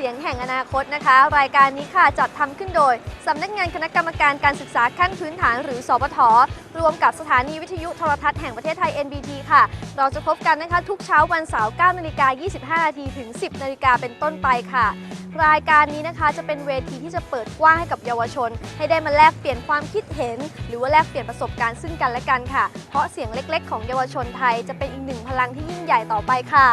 สียงแห่งอนาคตนะคะ รายการนี้ค่ะจัดทำขึ้นโดยสำนักงานคณะกรรมการการศึกษาขั้นพื้นฐานหรือสปทรวมกับสถานีวิทยุโทรทัศน์แห่งประเทศไทย NBT ค่ะ เราจะพบกันนะคะ ทุกเช้าวันเสาร์9นาฬิกา25นาทีถึง 10นาฬิกาเป็นต้นไปค่ะ รายการนี้นะคะจะเป็นเวทีที่จะเปิดกว้างให้กับเยาวชน ให้ได้มาแลกเปลี่ยนความคิดเห็น หรือว่าแลกเปลี่ยนประสบการณ์ซึ่งกันและกันค่ะ เพราะเสียงเล็กๆ ของเยาวชนไทยจะเป็นอีกหนึ่งพลังที่ยิ่งใหญ่ต่อไปค่ะ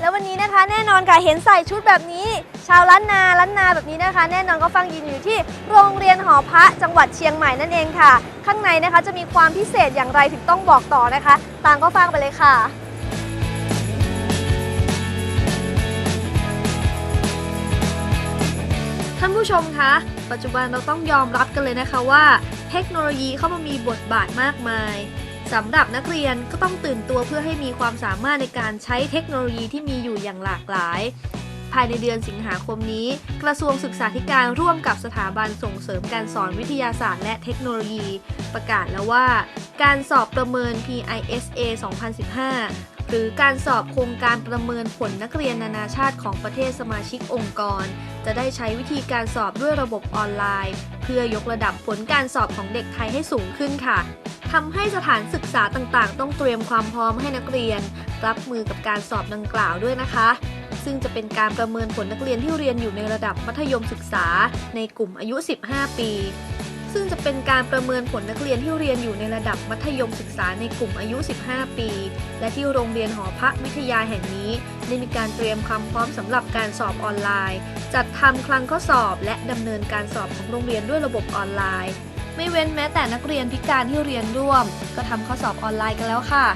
แล้ววันนี้นะคะแน่นอนค่ะเห็นใส่ชุดแบบนี้ ชาวล้านนาล้านนาแบบนี้นะคะ แน่นอนก็ฟังยืนอยู่ที่โรงเรียนหอพระจังหวัดเชียงใหม่นั่นเองค่ะ ข้างในนะคะจะมีความพิเศษอย่างไรถึงต้องบอกต่อนะคะ ตามก็ฟังไปเลยค่ะท่านผู้ชมคะ ปัจจุบันเราต้องยอมรับกันเลยนะคะว่า เทคโนโลยีเข้ามามีบทบาทมากมาย สำหรับนักเรียนก็ต้องตื่นตัวเพื่อให้มีความสามารถในการใช้เทคโนโลยีที่มีอยู่อย่างหลากหลาย ภายในเดือนสิงหาคมนี้ กระทรวงศึกษาธิการร่วมกับสถาบันส่งเสริมการสอนวิทยาศาสตร์และเทคโนโลยี ประกาศแล้วว่า การสอบประเมิน PISA 2015หรือการสอบโครงการประเมินผลนักเรียนนานาชาติของประเทศสมาชิกองค์กร จะได้ใช้วิธีการสอบด้วยระบบออนไลน์ เพื่อยกระดับผลการสอบของเด็กไทยให้สูงขึ้นค่ะ ทำให้สถานศึกษาต่างๆ ต้องเตรียมความพร้อมให้นักเรียน รับมือกับการสอบดังกล่าวด้วยนะคะ ซึ่งจะเป็นการประเมินผลนักเรียนที่เรียนอยู่ในระดับมัธยมศึกษา ในกลุ่มอายุ 15 ปี ซึ่งจะเป็นการประเมินผลนักเรียนที่เรียนอยู่ในระดับมัธยมศึกษาในกลุ่มอายุ 15 ปี และที่โรงเรียนหอพระวิทยาแห่งนี้ ได้มีการเตรียมความพร้อมสำหรับการสอบออนไลน์ จัดทำคลังข้อสอบ และดำเนินการสอบของโรงเรียนด้วยระบบออนไลน์ ไม่เว้นแม้แต่นักเรียนพิการที่เรียนร่วม ก็ทำข้อสอบออนไลน์กันแล้วค่ะ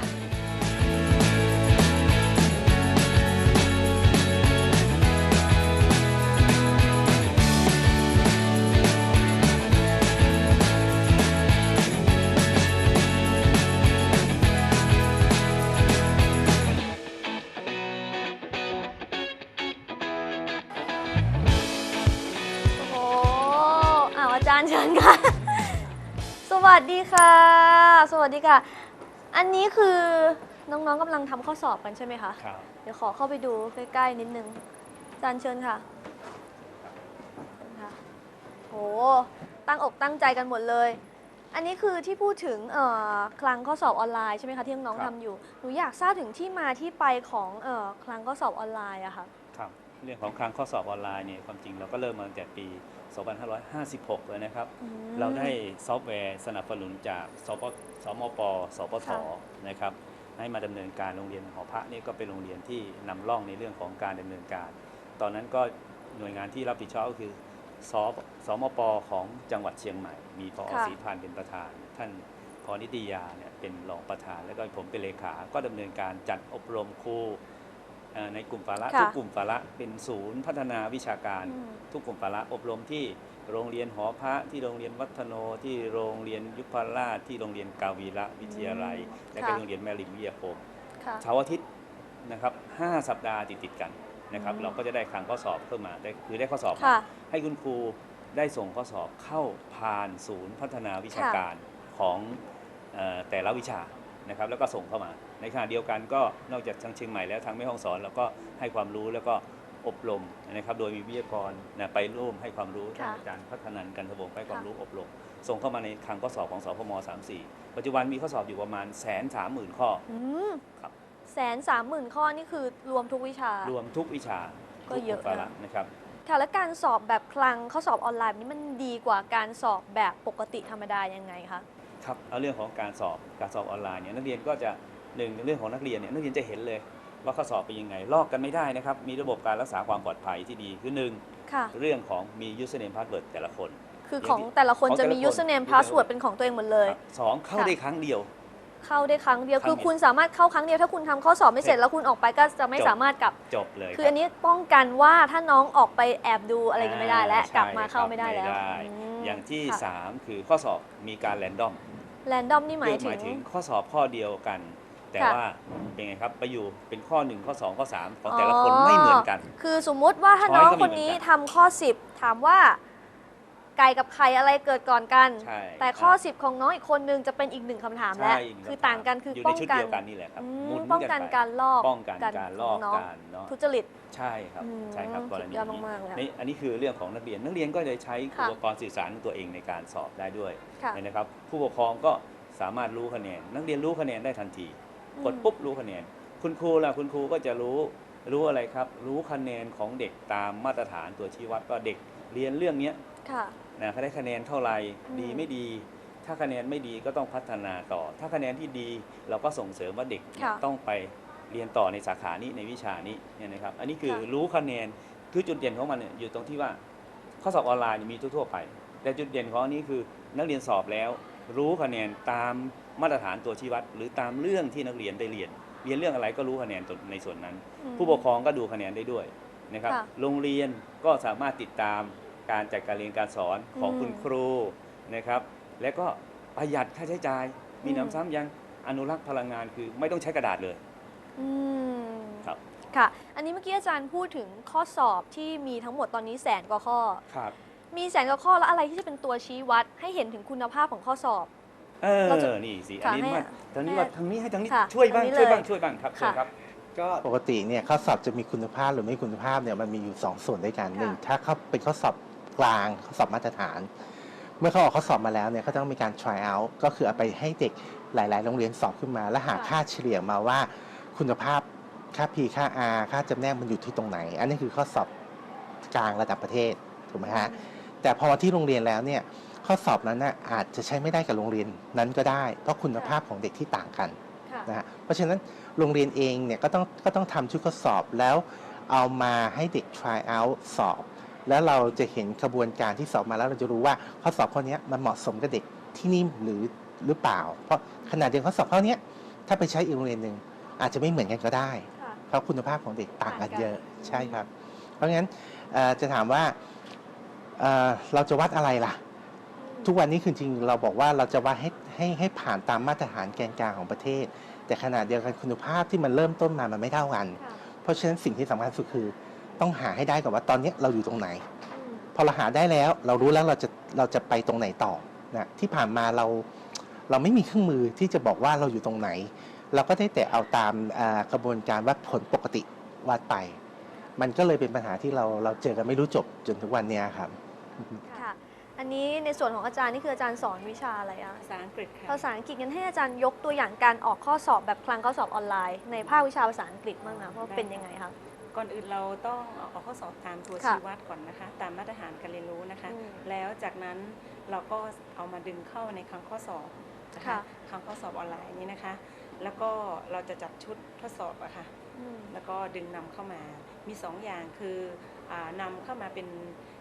ดีค่ะ สวัสดีค่ะ อันนี้คือน้องๆกำลังทำข้อสอบกันใช่ไหมคะ ครับ เดี๋ยวขอเข้าไปดูใกล้ๆนิดนึงอาจารย์เชิญค่ะเชิญค่ะโหตั้งอกตั้งใจกันหมดเลย อันนี้คือที่พูดถึงเอ่อคลังข้อสอบออนไลน์ใช่ไหมคะที่น้องๆครัทำบอยู่ หนูอยากทราบถึงที่มาที่ไปของเอ่อคลังข้อสอบออนไลน์อะค่ะ ครับ เรื่องของคลังข้อสอบออนไลน์เนี่ยความจริงเราก็เริ่มมาตั้งแต่ปี 2556 เลยนะครับ อืม เราได้ซอฟต์แวร์สนับสนุนจากสปสมปสปทค่ะ นะครับ ให้มาดำเนินการโรงเรียนหอพระนี่ก็เป็นโรงเรียนที่นำร่องในเรื่องของการดำเนินการ ตอนนั้นก็หน่วยงานที่รับผิดชอบก็คือสสมปของจังหวัดเชียงใหม่ มีพอค่ะ ศรีพานเป็นประธาน ท่านพอนิติยาเนี่ยเป็นรองประธาน แล้วก็ผมเป็นเลขา ก็ดำเนินการจัดอบรมครูเอ่อ ในกลุ่มภาระค่ะทุกกลุ่มภาระเป็นศูนย์พัฒนาวิชาการ อืม ทุกกลุ่มภาระอบรมที่โรงเรียนหอพระที่โรงเรียนวัฒโนที่โรงเรียนยุพราชที่โรงเรียนกาวีระวิทยาลัยอืมและก็ค่ะ โรงเรียนแม่ริมวิทยาคม ค่ะ เสาร์อาทิตย์นะครับห้าสัปดาห์ติดติดๆกันนะครับ อืมเราก็จะได้คลังข้อสอบเพิ่มมาได้คือได้ข้อสอบมาค่ะให้คุณครูได้ส่งข้อสอบเข้าผ่านศูนย์พัฒนาวิชาการของเออแต่ละวิชานะครับ แล้วก็ส่งเข้ามา ในขณะเดียวกันก็นอกจากทางเชียงใหม่แล้วทางแม่ฮ่องสอนเราก็ให้ความรู้แล้วก็อบรมนะครับ โดยมีวิทยากรนะไปร่วมให้ความรู้ท่านค่ะอาจารย์พัฒนันกันทวงศ์ให้ความค่ะรู้อบรม ส่งเข้ามาในคลังข้อสอบของสพม34 ปัจจุบันมีข้อสอบอยู่ประมาณแสนสามหมื่นข้อ อืมครับ แสนสามหมื่นข้อนี่คือรวมทุกวิชารวมทุกวิชาก็เยอะทุกภาระนะนะครับ ค่ะแล้วการสอบแบบคลังข้อสอบออนไลน์แบบนี้มันดีกว่าการสอบแบบปกติธรรมดายังไงคะ ครับเอาเรื่องของการสอบการสอบออนไลน์เนี่ยนักเรียนก็จะ หนึ่งในเรื่องของนักเรียนเนี่ยนักเรียนจะเห็นเลยว่าข้อสอบเป็นยังไง ลอกกันไม่ได้นะครับ มีระบบการรักษาความปลอดภัยที่ดีคือหนึ่งค่ะ เรื่องของมี username password แต่ละคน คือของแต่ละคนของแต่จะละมี คน username มีแต่ละ password คนเป็นของตัวเองหมดเลย ครับสองเข้าค่ะ ได้ครั้งเดียว เข้าได้ครั้งเดียว ครั้งคือเดียวคุณสามารถเข้าครั้งเดียวถ้าคุณทำข้อสอบไม่เสร็จเสร็จแล้วคุณออกไปก็จะไม่จบ สามารถกลับ จบเลยคืออันนี้ป้องกันว่าถ้าน้องออกไปแอบดูอะไรกันไม่ได้และใช่กลับมาคเข้ารับไม่ได้แล้วมอย่างที่ ค่ะสามคือข้อสอบมีการแรนดอมแรนดอมนี่หมายหมายถึถึงงข้อสอบข้อเดียวกัน แต่ค่ะว่าเป็นไงครับไปอยู่เป็นข้อ 1 ข้อ 2 ข้อ 3 ของแต่ละคนไม่เหมือนกัน คือสมมุติว่าถ้าช้อยน้องก็ไม่คนนี้เหมือนกันทำข้อ 10 ถามว่า ไก่กับไข่อะไรเกิดก่อนกัน ใช่แต่ข้อครับ10 ของน้องอีกคนนึงจะเป็นอีกหนึ่งคำถามแล้ว ใช่กหนึ่งคือำถมต่างกันคืออยู่ป้ในองชุดกันเดียวกันนี่แหละครับอืหมุมนป้องกันไปการลอกป้องกันการลอกของน้องการเนาะทุจริต ใช่ครับ อืมใช่ครับกรสุดณียอดนี้มากๆเลยค่ะนี่อันนี้คือเรื่องของนักเรียนนักเรียนก็จะใช้ค่ะ อุปกรณ์สื่อสารของตัวเองในการสอบได้ด้วยค่ะ นะครับ ผู้ปกครองก็สามารถรู้คะแนน นักเรียนรู้คะแนนได้ทันที กดปุ๊บรู้คะแนน คุณครูล่ะคุณครูก็จะรู้รู้อะไรครับ รู้คะแนนของเด็กตามมาตรฐานตัวชี้วัดว่าเด็กเรียนเรื่องเนี้ยค่ะ นะเขาได้คะแนนเท่าไหร่อืม ดีไม่ดี ถ้าคะแนนไม่ดีก็ต้องพัฒนาต่อ ถ้าคะแนนที่ดีเราก็ส่งเสริมว่าเด็กเนี่ยค่ะต้องไปเรียนต่อในสาขานี้ในวิชานี้เนี่ยนะครับ อันนี้คือค่ะรู้คะแนนคือจุดเด่นของมันเนี่ยอยู่ตรงที่ว่าข้อสอบออนไลน์มีทั่วๆไป แต่จุดเด่นของอันนี้คือนักเรียนสอบแล้ว รู้คะแนนตาม มาตรฐานตัวชี้วัด หรือตามเรื่องที่นักเรียนได้เรียน เรียนเรื่องอะไรก็รู้คะแนนในส่วนนั้น อืมผู้ปกครองก็ดูคะแนนได้ด้วยนะครับ ค่ะ โรงเรียนก็สามารถติดตามการจัดการเรียนการสอนของอืมคุณครูนะครับ และก็ประหยัดค่าใช้จ่าย มีอืมน้ำซ้ำยังอนุรักษ์พลังงานคือไม่ต้องใช้กระดาษเลย อืมครับ ค่ะ อันนี้เมื่อกี้อาจารย์พูดถึงข้อสอบที่มีทั้งหมดตอนนี้แสนกว่าข้อ ครับ มีแสนกว่าข้อแล้วอะไรที่จะเป็นตัวชี้วัด ให้เห็นถึงคุณภาพของข้อสอบ เออเราจะนี่สิค่ะอันนี้ให้ว่าทางนี้ให้ว่าทางนี้ให้ทางนี้ค่ะช่วยบ้างทางนี้ช่วยบ้างเลยช่วยบ้างครับค่ะเชิญครับ ก็ปกติเนี่ยข้อสอบจะมีคุณภาพหรือไม่คุณภาพเนี่ยมันมีอยู่ 2 ส่วนด้วยกันค่ะ หนึ่งถ้าเขาเป็นข้อสอบกลางข้อสอบมาตรฐาน เมื่อเขาออกข้อสอบมาแล้วเนี่ยเขาต้องมีการ try out ก็คือเอาไปให้เด็กหลาย ๆ โรงเรียนสอบขึ้นมา และหาค่ะค่าเฉลี่ยมาว่าคุณภาพค่า P ค่า R ค่าจำแนกมันอยู่ที่ตรงไหน อันนี้คือข้อสอบกลางระดับประเทศถูกไหมฮะแต่พอมาที่โรงเรียนแล้วเนี่ย ข้อสอบนั้นน่ะอาจจะใช้ไม่ได้กับโรงเรียนนั้นก็ได้ เพราะคุณภาพของเด็กที่ต่างกันค่ะนะฮะเพราะฉะนั้นโรงเรียนเองเนี่ยก็ต้องก็ต้องทำชุดข้อสอบแล้วเอามาให้เด็ก try out สอบ แล้วเราจะเห็นกระบวนการที่สอบมาแล้วเราจะรู้ว่าข้อสอบข้อเนี้ยมันเหมาะสมกับเด็กที่นี่หรือหรือเปล่า เพราะขนาดเดียวกันข้อสอบข้อเนี้ยถ้าไปใช้อีกโรงเรียนหนึ่งอาจจะไม่เหมือนกันก็ได้ค่ะเพราะคุณภาพของเด็กต่างกันเยอะต่างกันใช่ครับ เพราะงั้นเอ่อจะถามว่าเอ่อเราจะวัดอะไรล่ะ ทุกวันนี้คือจริงๆเราบอกว่าเราจะวัดให้ให้ให้ผ่านตามมาตรฐานแกนกลางของประเทศ แต่ขนาดเดียวกันคุณภาพที่มันเริ่มต้นมามันไม่เท่ากันค่ะเพราะฉะนั้นสิ่งที่สำคัญสุดคือ ต้องหาให้ได้ก่อนว่าตอนนี้เราอยู่ตรงไหนอืมพอเราหาได้แล้วเรารู้แล้วเราจะเราจะไปตรงไหนต่อนะที่ผ่านมาเราเราไม่มีเครื่องมือที่จะบอกว่าเราอยู่ตรงไหน เราก็ได้แต่เอาตามอ่ากระบวนการวัดผลปกติวัดไป มันก็เลยเป็นปัญหาที่เราเราเจอกันไม่รู้จบจนทุกวันเนี้ยครับค่ะ อันนี้ในส่วนของอาจารย์นี่คืออาจารย์สอนวิชาอะไรอะภาษาอังกฤษค่ะภาษาอังกฤษงั้นให้อาจารย์ยกตัวอย่างการออกข้อสอบแบบคลังข้อสอบออนไลน์ ในภาควิชาภาษาอังกฤษบ้างนะว่าเป็นยังไงคะ ก่อนอื่นเราต้องออกข้อสอบตามตัวค่ะชี้วัดก่อนนะคะ ตามมาตรฐานการเรียนรู้นะคะ อืมแล้วจากนั้นเราก็เอามาดึงเข้าในครั้งข้อสอบนะค่ะ คะครั้งข้อสอบออนไลน์นี้นะคะ แล้วก็เราจะจัดชุดทดสอบอะค่ะ อืม แล้วก็ดึงนำเข้ามา มีสองอย่างคืออานำเข้ามาเป็น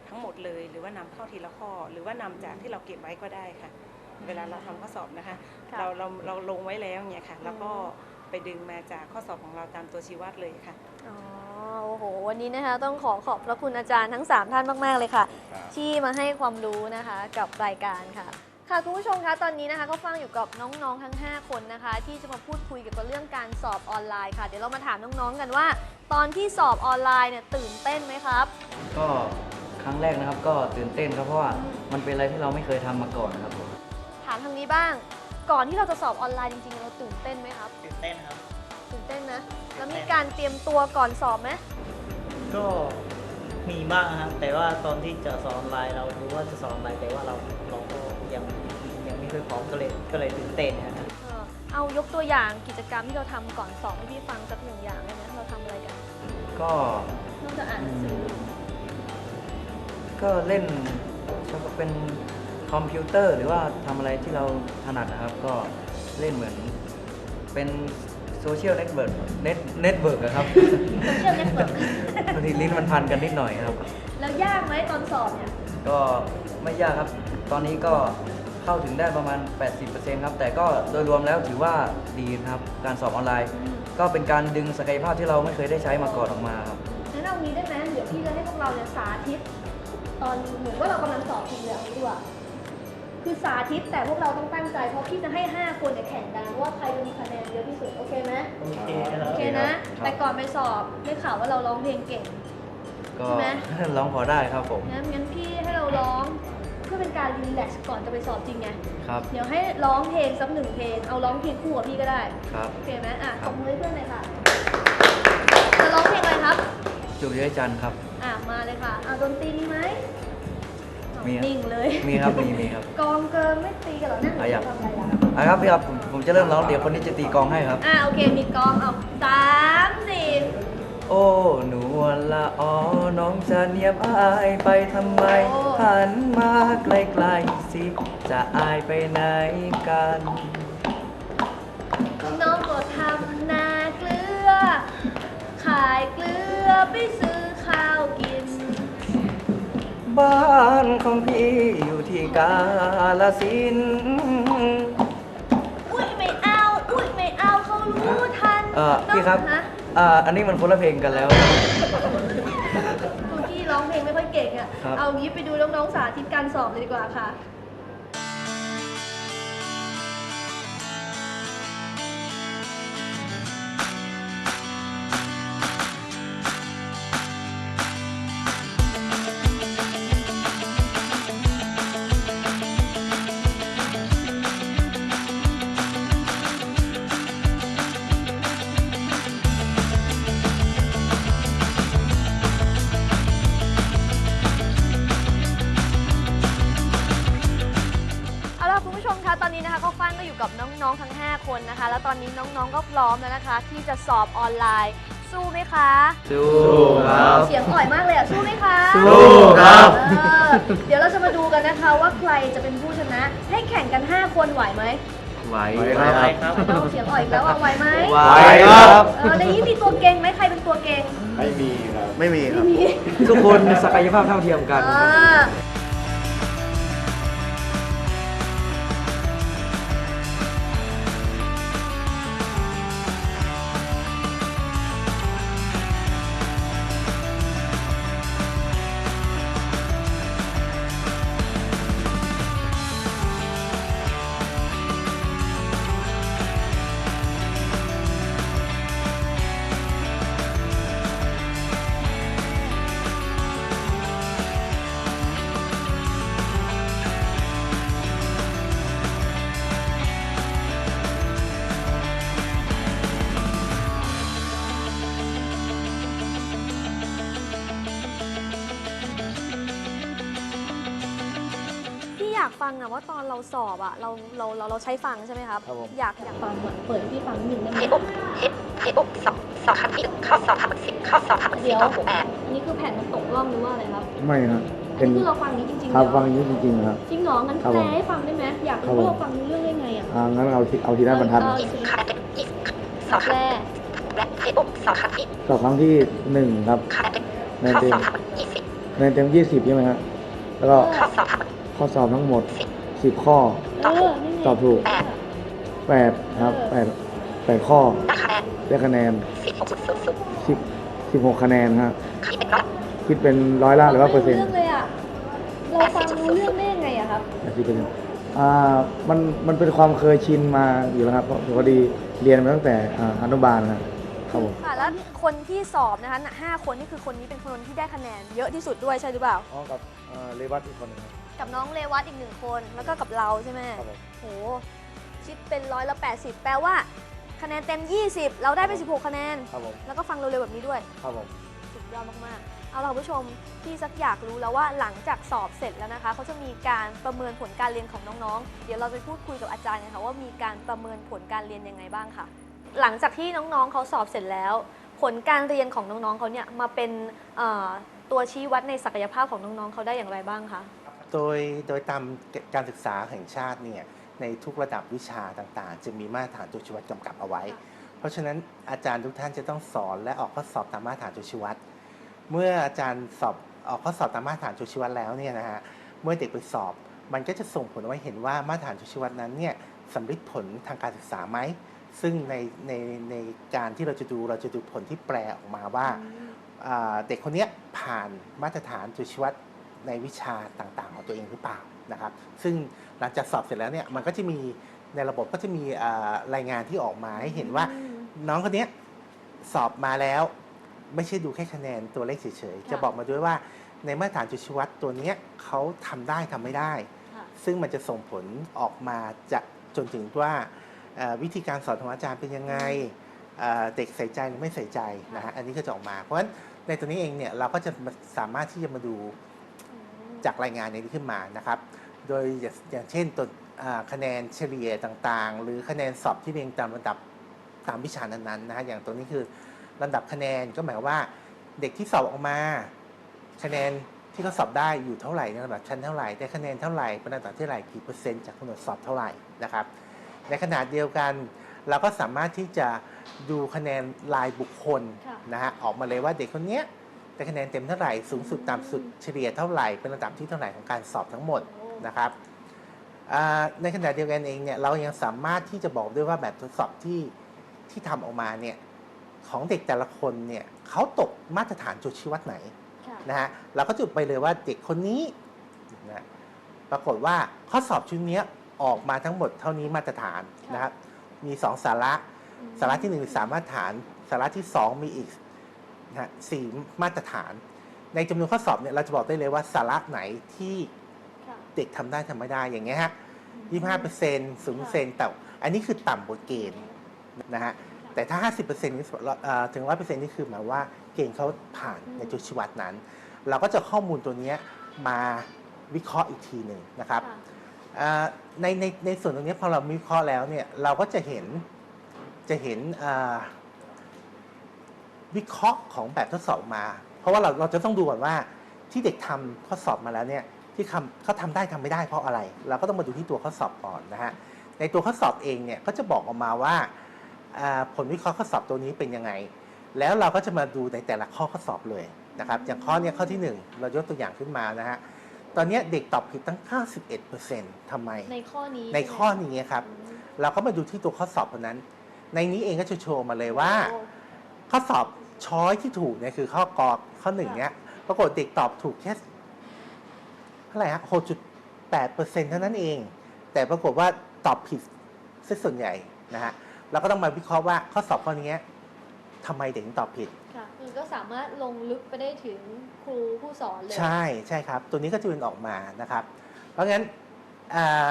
ทั้งหมดเลย หรือว่านำเข้าทีละข้อ หรือว่านำจากที่เราเก็บไว้ก็ได้ค่ะ เวลาเราทำข้อสอบนะคะค่ะเราเราเราลงไว้แล้วเนี่ยค่ะ แล้วก็อืไปดึงมาจากข้อสอบของเราตามตัวชี้วัดเลยค่ะอ๋อโอ้โห วันนี้นะคะต้องขอขอบพระคุณอาจารย์ทั้ง 3 ท่านมาก ๆ เลยค่ะครับที่มาให้ความรู้นะคะกับรายการค่ะค่ะคุณผู้ชมคะตอนนี้นะคะก็ฟังอยู่กับน้องๆทั้ง 5 คนนะคะ ที่จะมาพูดคุยเกี่ยวกับเรื่องการสอบออนไลน์ค่ะ เดี๋ยวเรามาถามน้องๆกันว่า ตอนที่สอบออนไลน์เนี่ยตื่นเต้นไหมครับ ก็ ครั้งแรกนะครับก็ตื่นเต้นครับเพราะว่ามันเป็นอะไรที่เราไม่เคยทำมาก่อนนะครับผมถามทางนี้บ้าง ก่อนที่เราจะสอบออนไลน์จริงๆ เราตื่นเต้นไหมครับ ตื่นเต้นครับ ตื่นเต้นนะ แล้วมีการเตรียมตัวก่อนสอบไหมก็มีบ้างครับแต่ว่าตอนที่จะสอนออนไลน์เรารู้ว่าจะสอนออนไลน์แต่ว่าเราเราก็ยังยังไม่เคยพร้อมก็เลยก็เลยตื่นเต้นนะครับเออเอายกตัวอย่างกิจกรรมที่เราทำก่อนสอบให้พี่ฟังสักหนึ่งอย่างได้ไหมเราทำอะไรกัน ก็นอกจากอ่านหนังสือ ก็เล่นเฉพาะเป็นคอมพิวเตอร์ หรือว่าทำอะไรที่เราถนัดนะครับ ก็เล่นเหมือนเป็นโซเชียลเน็ตเวิร์กเน็ตเน็ตเวิร์กครับ โซเชียลเน็ตเวิร์กบางทีลิ้นมันพันกันนิดหน่อยครับ แล้วยากไหมตอนสอบเนี่ย ก็ไม่ยากครับ ตอนนี้ก็เข้าถึงได้ประมาณ 80%ครับ แต่ก็โดยรวมแล้วถือว่าดีนะครับ การสอบออนไลน์ ก็เป็นการดึงศักยภาพที่เราไม่เคยได้ใช้มาก่อนออกมาครับ งั้นเอางี้ได้ไหมเดี๋ยวพี่จะให้พวกเราเนี่ยสาธิต ตอนหนูว่าเรากำลังสอบทีเหลืองดีกว่าคือสาธิตแต่พวกเราต้องตั้งใจ เพราะพี่จะให้ 5 คนเนี่ยแข่งกันว่าใครจะมีคะแนนเยอะที่สุด โอเคไหมโอเคคโอรับเคนะ แต่ก่อนไปสอบได้ข่าวว่าเราร้องเพลงเก่ง ก็ใช่ไหม ร้องพอได้ครับผม งั้นงั้นพี่ให้เราร้องเพื่อเป็นการรีแลกซ์ก่อนจะไปสอบจริงไง ครับ เดี๋ยวให้ร้องเพลงสักหนึ่งเพลง เอาร้องเพลงคู่กับพี่ก็ได้ ครับ โอเคไหมอะคตรับบมือให้เพื่อนเลยค่ะ จะร้องเพลงอะไรครับ จูบเย้ยจันทร์ครับ อะมาเลยค่ะอะดนตรีมีไหมอ้าวมีครับ นิ่งเลย มีครับ มีมีครับกองเกินไม่ตีกันเหรอนั่งอะอยากทำอะไรล่ะอะครับพี่ครับผมผมจะเริ่มร้องเดี๋ยวคนนี้จะตีกลองให้ครับ อะโอเคมีกองเอาสามสี่โอ้หนูละอ๋อน้องจะเนียบอายไปทำไม หันมาใกล้ๆสิ จะอายไปไหนกันน้ บ้านของพี่อยู่ที่กาลสินธุ์อุ้ยไม่เอา อุ้ยไม่เอาเขารู้ทันเอ่อพี่ครับฮะอ่าอันนี้มันคนละเพลงกันแล้ว คุณพี่ร้องเพลงไม่ค่อยเก่งอะ ครับ เอางี้ไปดูน้องๆสาธิตการสอบเลยดีกว่าค่ะ ก็ฟังก็อยู่กับน้องๆทั้ง 5 คนนะคะ แล้วตอนนี้น้องๆก็พร้อมแล้วนะคะ ที่จะสอบออนไลน์ สู้ไหมคะ สู้ครับ เสียงอ่อยมากเลยอะ สู้ไหมคะ สู้ครับเออเดี๋ยวเราจะมาดูกันนะคะว่าใครจะเป็นผู้ชนะ ให้แข่งกัน 5 คนไหวไหมไหวครับน้องเสียงอ่อยอีกแล้วอะไหวไหมไหวครับเออในนี้มีตัวเก่งไหมใครเป็นตัวเก่งไม่มีครับ ไม่มีทุกคนศักยภาพเท่าเทียมกันอ่าพี่อ ฟังอะว่าตอนเราสอบอะเราเราเราเราใช้ฟังใช่ไหมครับ ครับผม อยากอยากฟังอะเปิดให้พี่ฟังนิดนึงได้ไหมที่อุกสอบสอบคำที่ข้อสอบทำสิบข้อสอบทำสิบเดี๋ยวต่อถูกแปดนี่คือแผ่นมันตกร่องหรือว่าอะไรครับไม่ครับอัเป็นนนี้คือเราฟังนี้จริงๆครับเหรอฟังอย่างนี้จริงๆครับ จริงเหรองั้นครับแปผลมให้ฟังได้ไหมอยากครับรู้ผมว่าฟังรู้เรื่องได้ไงอะอ่างั้นเอาที่เอาที่ได้บรรทัดเออยี่สิบคำเป็นยี่สิบสสัอบบคแรำและที่อุกสอบคำที่สอบครั้งที่หนึ่งครับ คำเป็นในข้อเต็มสอบทำยี่สิบในเต็มยี่สิบใช่ไหมฮะแล้วก็ข้อสอบท ข้อสอบทั้งหมดสิบข้อเออนี่ไงตอบถูกำแปดแปดครับแปดแปดข้อได้คะแนนได้คะแนน สิบหกจุดศูนย์ศูนย์สิบสิบหกคะแนนฮะคิดเป็นร้อยคิดเป็นร้อยละหรือว่าเปอร์เซ็นต์เรื่องเลยอะเราฟังรู้เรื่องได้ยังไงอะครับคิดเป็นอ่ามันมันเป็นความเคยชินมาอยู่แล้วครับเพราะพอดีเรียนมาตั้งแต่อ่าอนุบาลนะครับครับผมค่ะ แล้วคนที่สอบนะคะห้าคนนี่คือคนนี้เป็นคนที่ได้คะแนนเยอะที่สุดด้วยใช่หรือเปล่าพร้อมกับเลวัตอีกคนหนึงครับ กับน้องเลวัตอีกหนึ่งคน แล้วก็กับเราใช่ไหมครับผม โหคิดเป็นร้อยละ80 แปลว่า คะแนนเต็ม 20 เราได้ไป 16 คะแนน ครับผมแล้วก็ฟังเร็วๆแบบนี้ด้วย ครับผม สุดยอดมากๆ เอาล่ะคุณผู้ชมพี่สักอยากรู้แล้วว่าหลังจากสอบเสร็จแล้วนะคะเขาจะมีการประเมินผลการเรียนของน้องๆ เดี๋ยวเราไปพูดคุยกับอาจารย์กันค่ะว่ามีการประเมินผลการเรียนยังไงบ้างค่ะ หลังจากที่น้องๆเขาสอบเสร็จแล้ว ผลการเรียนของน้องๆเขาเนี่ยมาเป็นเอ่อตัวชี้วัดในศักยภาพของน้องๆเขาได้อย่างไรบ้างคะ โดยโดยตามการศึกษาแห่งชาติเนี่ยในทุกระดับวิชาต่างๆ จะมีมาตรฐานตัวชี้วัดกำกับเอาไว้ เพราะฉะนั้นอาจารย์ทุกท่านจะต้องสอนและออกข้อสอบตามมาตรฐานตัวชี้วัด เมื่ออาจารย์สอบออกข้อสอบตามมาตรฐานตัวชี้วัดแล้วเนี่ยนะฮะเมื่อเด็กไปสอบ มันก็จะส่งผลไว้เห็นว่ามาตรฐานตัวชี้วัดนั้นเนี่ยสำเร็จผลทางการศึกษาไหมซึ่งในในในการที่เราจะดูเราจะดูผลที่แปลออกมาว่าอ่าเด็กคนเนี้ยผ่านมาตรฐานจุชีวัด ในวิชาต่างๆ ของตัวเองหรือเปล่านะครับ ซึ่งหลังจากสอบเสร็จแล้วเนี่ยมันก็จะมีในระบบก็จะมีอ่ารายงานที่ออกมาให้เห็นว่าน้องคนเนี้ยสอบมาแล้วไม่ใช่ดูแค่คะแนนตัวเลขเฉยๆ จะบอกมาด้วยว่าในมาตรฐานจุดชี้วัดตัวเนี้ยเขาทำได้ทำไม่ได้ค่ะซึ่งมันจะส่งผลออกมาจะจนถึงว่าเอ่อวิธีการสอนของอาจารย์เป็นยังไงเอ่อเด็กใส่ใจหรือไม่ใส่ใจนะฮะอันนี้ก็จะออกมา เพราะฉะนั้นในตัวนี้เองเนี่ยเราก็จะมาสามารถที่จะมาดู จากรายงานนี้ขึ้นมานะครับ โดยอย่างอย่างเช่นตัวอ่าคะแนนเฉลี่ยต่างๆ หรือคะแนนสอบที่เรียงตามระดับตามวิชานั้นๆนะฮะอย่างตัวนี้คือลำดับคะแนนก็หมายความว่าเด็กที่สอบออกมา คะแนนที่เขาสอบได้อยู่เท่าไหร่ในระดับชั้นเท่าไหร่ได้คะแนนเท่าไหร่เป็นระดับเท่าไหร่กี่เปอร์เซ็นต์จากกำหนดสอบเท่าไหร่นะครับ ในขณะเดียวกัน เราก็สามารถที่จะดูคะแนนรายบุคคลค่ะนะฮะออกมาเลยว่าเด็กคนเนี้ย ได้คะแนนเต็มเท่าไหร่สูงสุดต่ำสุดเฉลี่ยเท่าไหร่ เป็นระดับที่เท่าไหร่ของการสอบทั้งหมดนะครับอ่าในขณะเดียวกันเองเนี่ยเรายังสามารถที่จะบอกด้วยว่าแบบทดสอบที่ที่ทำออกมาเนี่ยของเด็กแต่ละคนเนี่ยเขาตกมาตรฐานจุดชี้วัดไหนค่ะนะฮะเราก็จุดไปเลยว่าเด็กคนนี้นะปรากฏว่าข้อสอบชุดเนี้ยออกมาทั้งหมดเท่านี้มาตรฐานนะครับมี 2 สาระ สาระที่1คือสามมาตรฐาน สาระที่ 2 มีอีก นะฮะสี่มาตรฐาน ในจำนวนข้อสอบเนี่ยเราจะบอกได้เลยว่าสาระไหนที่ค่ะเด็กทำได้ทำไม่ได้อย่างเงี้ยฮะยี่ห้าเปอร์เซ็นต์ศูนย์เปอร์เซ็นต์แต่อันนี้คือต่ำกว่าเกณฑ์นะฮะแต่ถ้า50%นี่เอ่อถึง100%นี่คือหมายว่าเกณฑ์เขาผ่านในจุดชีวัดนั้น เราก็จะข้อมูลตัวเนี้ยมาวิเคราะห์อีกทีหนึ่งนะครับค่ะเอ่อในในในส่วนตรงนี้พอเราวิเคราะห์แล้วเนี่ยเราก็จะเห็นจะเห็นเอ่อ วิเคราะห์ของแบบทดสอบมา เพราะว่าเราเราจะต้องดูก่อนว่าที่เด็กทำข้อสอบมาแล้วเนี่ยที่ทำเขาทำได้ทำไม่ได้เพราะอะไร เราก็ต้องมาดูที่ตัวข้อสอบก่อนนะฮะในตัวข้อสอบเองเนี่ยก็จะบอกออกมาว่าอ่าผลวิเคราะห์ข้อสอบตัวนี้เป็นยังไง แล้วเราก็จะมาดูในแต่ละข้อข้อสอบเลยนะครับอย่างข้อเนี้ยข้อที่หนึ่งเรายกตัวอย่างขึ้นมานะฮะตอนเนี้ยเด็กตอบผิดตั้ง 91%ทำไม ในข้อนี้ในช่ไหมข้อนี้ครับอืมเราก็มาดูที่ตัวข้อสอบคนนั้น ในนี้เองก็จะโชว์มาเลยว่าโอ้ ข้อสอบช้อยที่ถูกเนี่ยคือข้อกอข้อหนึ่งค่ะเนี่ยปรากฏเด็กตอบถูกแค่เท่าไหร่ฮะหกจุดแปดเปอร์เซ็นต์เท่านั้นเอง แต่ปรากฏว่าตอบผิดซะส่วนใหญ่นะฮะเราก็ต้องมาวิเคราะห์ว่าข้อสอบข้อนี้ทำไมเด็กถึงตอบผิดค่ะคือก็สามารถลงลึกไปได้ถึงครูผู้สอนเลย ใช่ใช่ครับ ตัวนี้ก็จะเป็นออกมานะครับ เพราะงั้นอา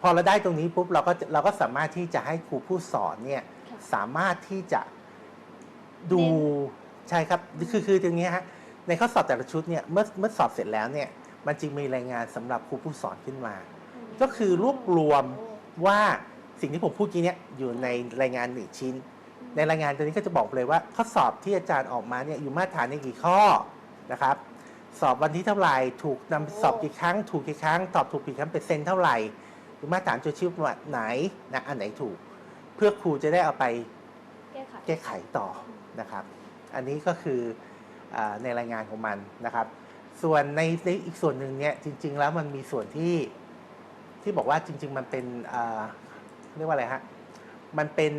พอเราได้ตรงนี้ปุ๊บเราก็เราก็สามารถที่จะให้ครูผู้สอนเนี่ยค่ะสามารถที่จะ ดูเน้ใช่ครับคือคือตรงนี้ฮะในข้อสอบแต่ละชุดเนี่ยเมื่อเมื่อสอบเสร็จแล้วเนี่ยมันจึงมีรายงานสำหรับครูผู้สอนขึ้นมามก็คือรวบรวมโอ้ว่าสิ่งที่ผมพูดกี้เนี่ยอยู่ในรายงานหนึ่งชิ้น ในรายงานตัวนี้ก็จะบอกเลยว่าข้อสอบที่อาจารย์ออกมาเนี่ยอยู่มาตรฐานในกี่ข้อนะครับ สอบวันที่เท่าไหร่ถูกนำไปสอบกี่ครั้ง ถูกกี่ครั้งตอบถูกกี่ครั้งเปอร์เซ็นต์เท่าไหร่หรือมาตรฐานจุดชี้วัดไหนนะอันไหนถูก เพื่อครูจะได้เอาไปแก้ไขแก้ไขต่อ นะครับ อันนี้ก็คืออในรายงานของมันนะครับ ส่วนในในอีกส่วนหนึ่งเนี่ยจริง ๆ แล้วมันมีส่วนที่ที่บอกว่าจริง ๆ มันเป็นเรียกว่าอะไรฮะมันเป็น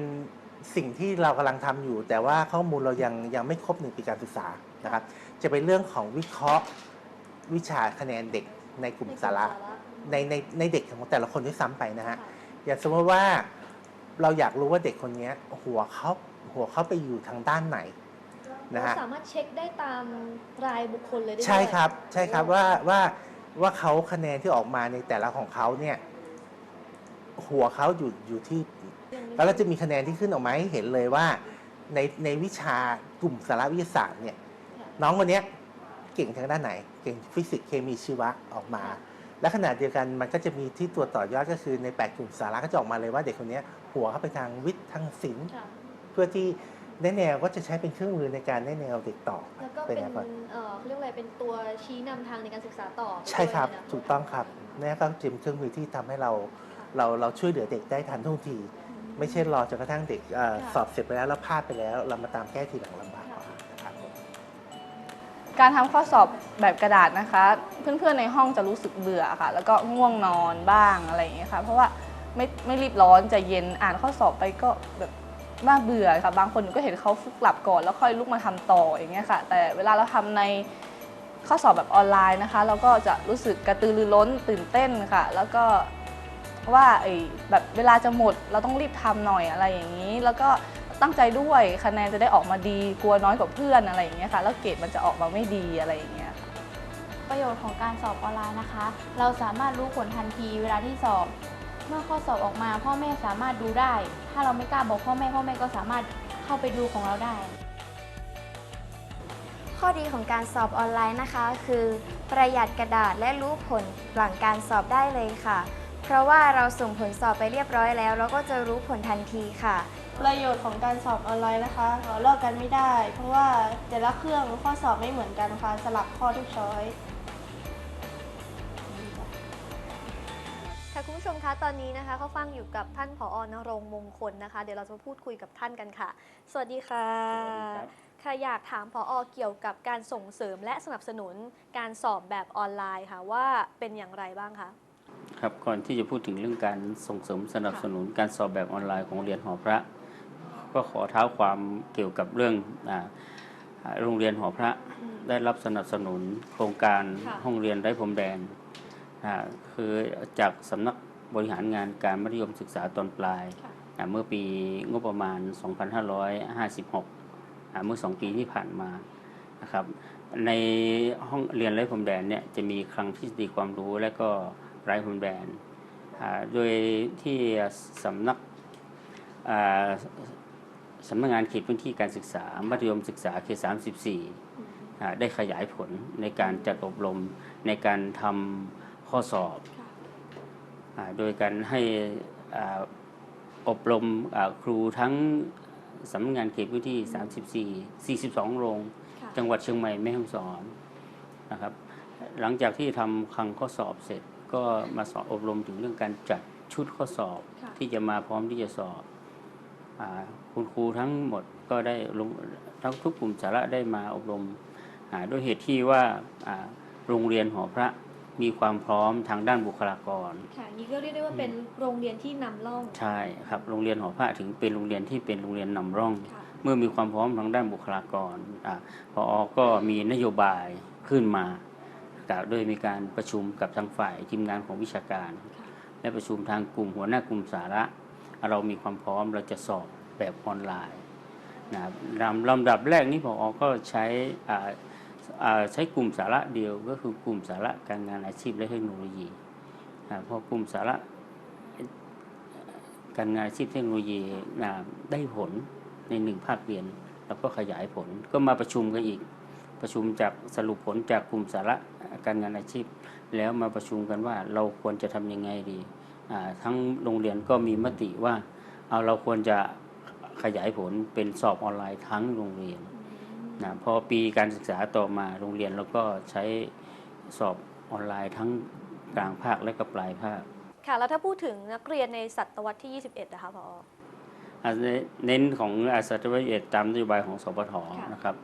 สิ่งที่เรากำลังทำอยู่ แต่ว่าข้อมูลเรายังยังไม่ครบหนึ่งปีการศึกษานะครับ จะเป็นเรื่องของวิเคราะห์วิชาคะแนนเด็กในกลุ่มสาระในในในเด็กของแต่ละคนด้วยซ้ำไปนะฮะ อย่างสมมติว่าเราอยากรู้ว่าเด็กคนนี้หัวเขา หัวเขาไปอยู่ทางด้านไหนนะฮะเราสามารถเช็คได้ตามรายบุคคลเลยได้ด้วยใช่ครับใช่ครับว่าว่าว่าเขาคะแนนที่ออกมาในแต่ละของเขาเนี่ยหัวเขาอยู่อยู่ที่ยังไม่แล้วเราจะมีคะแนนที่ขึ้นออกมาให้เห็นเลยว่า ในในวิชากลุ่มสาระวิทยาศาสตร์เนี่ยค่ะน้องคนเนี้ยเก่งทางด้านไหน เก่งฟิสิกส์เคมีชีวะออกมา และขณะเดียวกันมันก็จะมีที่ตัวต่อยอดก็คือใน 8 กลุ่มสาระก็จะออกมาเลยว่าเด็กคนเนี้ยหัวเขาไปทางวิทย์ทางศิลป์ค่ะ เพื่อที่แนะแนวก็จะใช้เป็นเครื่องมือในการแนะแนวเด็กต่อแล้วก็เป็นเป็นไงก่อนเอ่อเขาเรียกอะไรเป็นตัวชี้นำทางในการศึกษาต่อไปใช่ครับด้วยนะถูกต้องครับนี่ก็จะเป็นเครื่องมือที่ทำให้เราเราเราช่วยเหลือเด็กได้ทันท่วงที ไม่ใช่รอจนกระทั่งเด็กเออค่ะสอบเสร็จไปแล้วแล้วพลาดไปแล้ว เรามาตามแก้ทีหลังลำบากกว่านะครับการทำข้อสอบแบบกระดาษนะคะ เพื่อนๆในห้องจะรู้สึกเบื่อค่ะ แล้วก็ง่วงนอนบ้างอะไรอย่างเงี้ยค่ะเพราะว่าไม่ไม่รีบร้อนใจะเย็นอ่านข้อสอบไปก็แบบ น่าเบื่อค่ะ บางคนก็เห็นเขาฟุกหลับก่อนแล้วค่อยลุกมาทำต่ออย่างเงี้ยค่ะ แต่เวลาเราทำในข้อสอบแบบออนไลน์นะคะ เราก็จะรู้สึกกระตือรือร้นตื่นเต้นค่ะ แล้วก็ว่าไอ้แบบเวลาจะหมดเราต้องรีบทำหน่อยอะไรอย่างนี้ แล้วก็ตั้งใจด้วยคะแนนจะได้ออกมาดีกลัวน้อยกว่าเพื่อนอะไรอย่างเงี้ยค่ะ แล้วเกรดมันจะออกมาไม่ดีอะไรอย่างเงี้ยประโยชน์ของการสอบออนไลน์นะคะ เราสามารถรู้ผลทันทีเวลาที่สอบ มื่อข้อสอบออกมาพ่อแม่สามารถดูได้ ถ้าเราไม่กล้าบอกพ่อแม่พ่อแม่ก็สามารถเข้าไปดูของเราได้ ข้อดีของการสอบออนไลน์นะคะ คือประหยัดกระดาษและรู้ผลหลังการสอบได้เลยค่ะ เพราะว่าเราส่งผลสอบไปเรียบร้อยแล้วเราก็จะรู้ผลทันทีค่ะ ประโยชน์ของการสอบออนไลน์นะคะเราเลิกกันไม่ได้ เพราะว่าแต่ละเครื่องข้อสอบไม่เหมือนกันค่ะสลับข้อทุกช้อย ผู้ชมคะตอนนี้นะคะเขาฟังอยู่กับท่านผอ นรงค์มงคลนะคะ เดี๋ยวเราจะมาพูดคุยกับท่านกันค่ะ สวัสดีค่ะค่ะอยากถามผอ เกี่ยวกับการส่งเสริมและสนับสนุนการสอบแบบออนไลน์ค่ะว่าเป็นอย่างไรบ้างคะ ครับก่อนที่จะพูดถึงเรื่องการส่งเสริมสนับสนุนการสอบแบบออนไลน์ของเรียนหอพระ ก็ขอเท้าความเกี่ยวกับเรื่องอาอ่าโรงเรียนหอพระอืมได้รับสนับสนุนโครงการค่ะห้องเรียนไร้พรมแดนอ่าคือจากสำนัก บริหารงานการมัธยมศึกษาตอนปลายค่ะอ่าเมื่อปีงบประมาณ 2556อ่าเมื่อ 2 ปีที่ผ่านมานะครับในห้องเรียนไร้พรมแดนเนี่ยจะมีคลังทฤษฎีความรู้และก็ไร้พรมแดนอ่าโดยที่สำนักอ่าสำนักงานเขตพื้นที่การศึกษา มัธยมศึกษาเขต 34อ่าได้ขยายผลในการจัดอบรมในการทำข้อสอบอ่า โดยการให้อ่าอบรมอ่าครูทั้งสำนักงานเขตพื้นที่ 34 42 โรงค่ะจังหวัดเชียงใหม่แม่ฮ่องสอนนะครับ หลังจากที่ทำคลังข้อสอบเสร็จก็มาสอนอบรมถึงเรื่องการจัดชุดข้อสอบค่ะที่จะมาพร้อมที่จะสอบอาคุณครูทั้งหมดก็ได้ลงทั้งทุกกลุ่มสาระได้มาอบรมอ่าด้วยเหตุที่ว่าอ่าโรงเรียนหอพระ มีความพร้อมทางด้านบุคลากร ค่ะนี่ก็เรียกได้ว่าเป็นโรงเรียนที่นำร่องใช่ครับ โรงเรียนหอพระถึงเป็นโรงเรียนที่เป็นโรงเรียนนำร่อง ค่ะ เมื่อมีความพร้อมทางด้านบุคลากรอาพอก็มีนโยบายขึ้นมากับโดยมีการประชุมกับทางฝ่ายทีมงานของวิชาการ ค่ะ และประชุมทางกลุ่มหัวหน้ากลุ่มสาระ เรามีความพร้อมเราจะสอบแบบออนไลน์นะครับลำลำดับแรกนี้พอก็ใช้อ่าอ่า ใช้กลุ่มสาระเดียวก็คือกลุ่มสาระการงานอาชีพและเทคโนโลยีอ่าพอกลุ่มสาระการงานอาชีพเทคโนโลยีได้ผลในหนึ่งภาคเรียนเราก็ขยายผลก็มาประชุมกันอีก ประชุมจากสรุปผลจากกลุ่มสาระการงานอาชีพ แล้วมาประชุมกันว่าเราควรจะทำยังไงดีทั้งโรงเรียนก็มีมติว่าเอาเราควรจะขยายผลเป็นสอบออนไลน์ทั้งโรงเรียน นะพอปีการศึกษาต่อมาโรงเรียนเราก็ใช้สอบออนไลน์ทั้งกลางภาคและก็ปลายภาค ค่ะ แล้วถ้าพูดถึงนักเรียนในศตวรรษที่ 21 นะคะผออ่าเนเน้นของอาสัตวเอกตามนโยบายของสปทค่ะนะครับ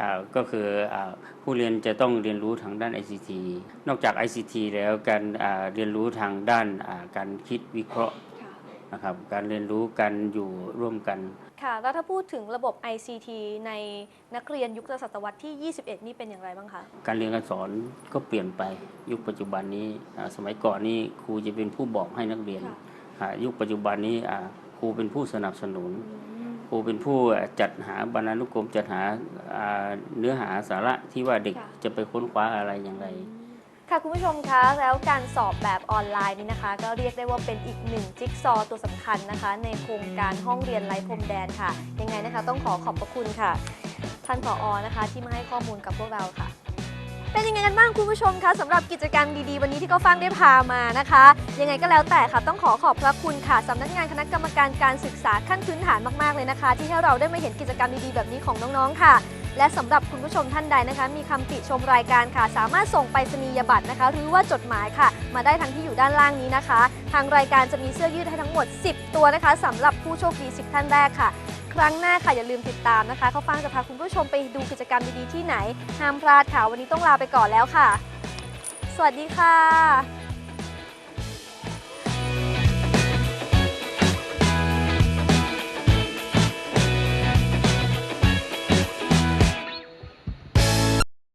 อ่าก็คืออาผู้เรียนจะต้องเรียนรู้ทางด้าน ICT นอกจาก ICT แล้วการอ่าเรียนรู้ทางด้านอ่าการคิดวิเคราะห์ค่ะ นะครับการเรียนรู้กันอยู่ร่วมกัน ค่ะ แล้วถ้าพูดถึงระบบ ICT ในนักเรียนยุคศตวรรษที่ 21 นี่เป็นอย่างไรบ้างคะ การเรียนการสอนก็เปลี่ยนไปยุคปัจจุบันนี้อ่าสมัยก่อนนี้ครูจะเป็นผู้บอกให้นักเรียนค่ะอ่ายุคปัจจุบันนี้อ่าครูเป็นผู้สนับสนุน ครูเป็นผู้จัดหาบรรณานุกรมจัดหาอ่าเนื้อหาสาระที่ว่าเด็กค่ะจะไปค้นคว้าอะไรอย่างไร ค่ะคุณผู้ชมคะแล้วการสอบแบบออนไลน์นี่นะคะ ก็เรียกได้ว่าเป็นอีกหนึ่งจิ๊กซอว์ตัวสำคัญนะคะ ในโครงการห้องเรียนไร้พรมแดนค่ะ ยังไงนะคะ ต้องขอขอบพระคุณค่ะ ท่านผอนะคะ ที่มาให้ข้อมูลกับพวกเราค่ะ เป็นยังไงกันบ้างคุณผู้ชมคะสำหรับกิจกรรมดีๆ วันนี้ที่ก็ฟังได้พามานะคะ ยังไงก็แล้วแต่ค่ะ ต้องขอขอบพระคุณค่ะสำนักงานคณะกรรมการการศึกษาขั้นพื้นฐานมากๆเลยนะคะ ที่ให้เราได้มาเห็นกิจกรรมดีๆแบบนี้ของน้องๆค่ะ และสำหรับคุณผู้ชมท่านใดนะคะ มีคำติชมรายการค่ะ สามารถส่งไปรษณียบัตรนะคะ หรือว่าจดหมายค่ะ มาได้ทางที่อยู่ด้านล่างนี้นะคะ ทางรายการจะมีเสื้อยืดให้ทั้งหมด 10 ตัวนะคะสำหรับผู้โชคดี 10 ท่านแรกค่ะ ครั้งหน้าค่ะอย่าลืมติดตามนะคะเขาฟังจะพาคุณผู้ชมไปดูกิจกรรมดีๆที่ไหนห้ามพลาดค่ะวันนี้ต้องลาไปก่อนแล้วค่ะ สวัสดีค่ะ